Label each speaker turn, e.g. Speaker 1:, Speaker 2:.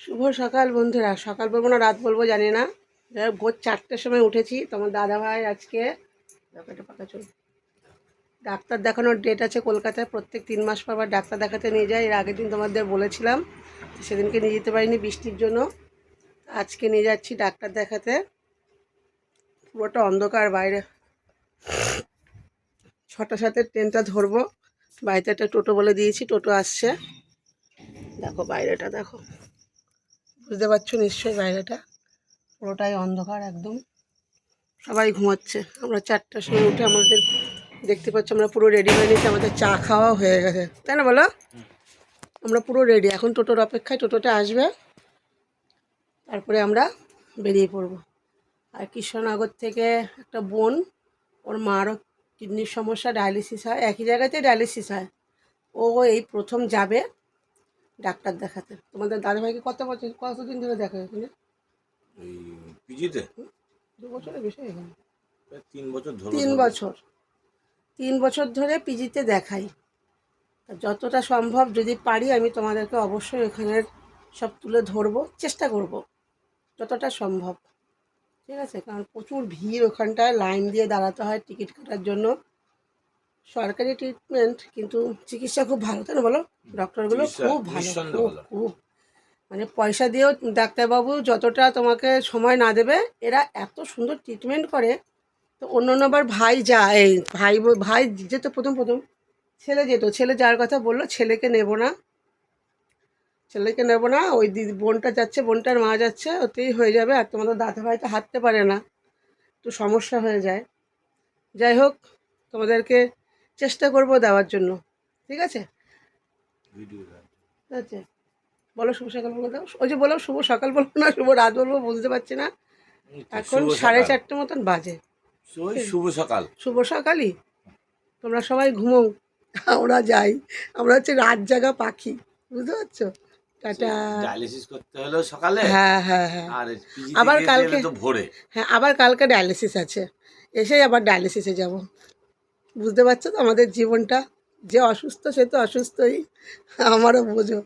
Speaker 1: শুভ সকাল, বন্ধুরা। সকাল বলব না, রাত বলব জানি না। যাই ভোর চারটের সময় উঠেছি। তোমার দাদা ভাই আজকে পাকা চল। ডাক্তার দেখানোর ডেট আছে কলকাতায়। প্রত্যেক তিন মাস পর ডাক্তার দেখাতে নিয়ে যায়। এর আগের দিন তোমাদের বলেছিলাম সেদিনকে নিয়ে যেতে পারিনি বৃষ্টির জন্য। আজকে নিয়ে যাচ্ছি ডাক্তার দেখাতে। পুরোটা অন্ধকার বাইরে। ছটার সাথে ট্রেনটা ধরবো। বাড়িতে একটা টোটো বলে দিয়েছি, টোটো আসছে। দেখো বাইরেটা, দেখো। বুঝতে পারছ নিশ্চয়ই বাইরেটা? পুরোটাই অন্ধকার একদম। সবাই ঘুমাচ্ছে। আমরা চারটার সময় উঠে আমাদের দেখতে পাচ্ছ, আমরা পুরো রেডি হয়ে নিয়েছি। আমাদের চা খাওয়া হয়ে গেছে। তাই না বলো? আমরা পুরো রেডি এখন টোটোর অপেক্ষায় টোটোটা আসবে। তারপরে আমরা বেরিয়ে পড়ব। আর কৃষ্ণনগর থেকে একটা বোন, ওর মারও কিডনির সমস্যা, ডায়ালিসিস হয়। একই জায়গাতে ডায়ালিসিস হয়। ও এই প্রথম যাবে। ডাক্তার দেখাতে। তোমাদের দাদাভাইকে কত বছর কতদিন ধরে দেখা এখানে
Speaker 2: এই পিজিতে?
Speaker 1: দু বছরের বেশি এখানে
Speaker 2: তিন বছর ধরে
Speaker 1: তিন বছর। তিন বছর ধরে পিজিতে দেখাই। যতটা সম্ভব যদি পারি আমি তোমাদেরকে অবশ্যই এখানের সব তুলে ধরবো চেষ্টা করব। যতটা সম্ভব। ঠিক আছে? কারণ প্রচুর ভিড় ওখানটায় লাইন দিয়ে দাঁড়াতে হয় টিকিট কাটার জন্য। সরকারি ট্রিটমেন্ট কিন্তু চিকিৎসা খুব ভালো তাই না বলো? ডক্টরগুলো খুব ভালো খুব মানে পয়সা দিয়েও ডাক্তারবাবু যতটা তোমাকে সময় না দেবে এরা এত সুন্দর ট্রিটমেন্ট করে তো অন্য অন্য আবার ভাই যায় এই ভাই ভাই যেত প্রথম প্রথম। ছেলে যেত ছেলে যাওয়ার কথা বলল ছেলেকে নেব না। ছেলেকে নেব না ওই দিদি বোনটা যাচ্ছে বোনটার মা যাচ্ছে ওতেই হয়ে যাবে আর তোমাদের দাদা ভাই তো হাঁটতে পারে না একটু সমস্যা হয়ে যায়। যাই হোক তোমাদেরকে চেষ্টা করব দেওয়ার জন্য। ঠিক আছে? আছে? বলো শুভ সকাল বলে দাও ওই যে বলো শুভ সকাল বলব না শুভ রাত বলব বুঝতে পারছি না। এখন সাড়ে চারটে মতন বাজে।
Speaker 2: শুভ সকাল।
Speaker 1: শুভ সকালই। তোমরা সবাই ঘুমো আমরা যাই। আমরা হচ্ছে রাত জাগা পাখি। বুঝতে পারছ? টাটা।
Speaker 2: ডায়ালিসিস করতে হলেও সকালে?
Speaker 1: হ্যাঁ হ্যাঁ হ্যাঁ।
Speaker 2: আর
Speaker 1: আবার কালকে-
Speaker 2: ভোরে।
Speaker 1: হ্যাঁ আবার কালকে ডায়ালিসিস আছে। এসেই আবার ডায়ালিসিসে যাব। বুঝতে পারছ তো? আমাদের জীবনটা যে অসুস্থ সে তো অসুস্থই। আমারও বোঝো।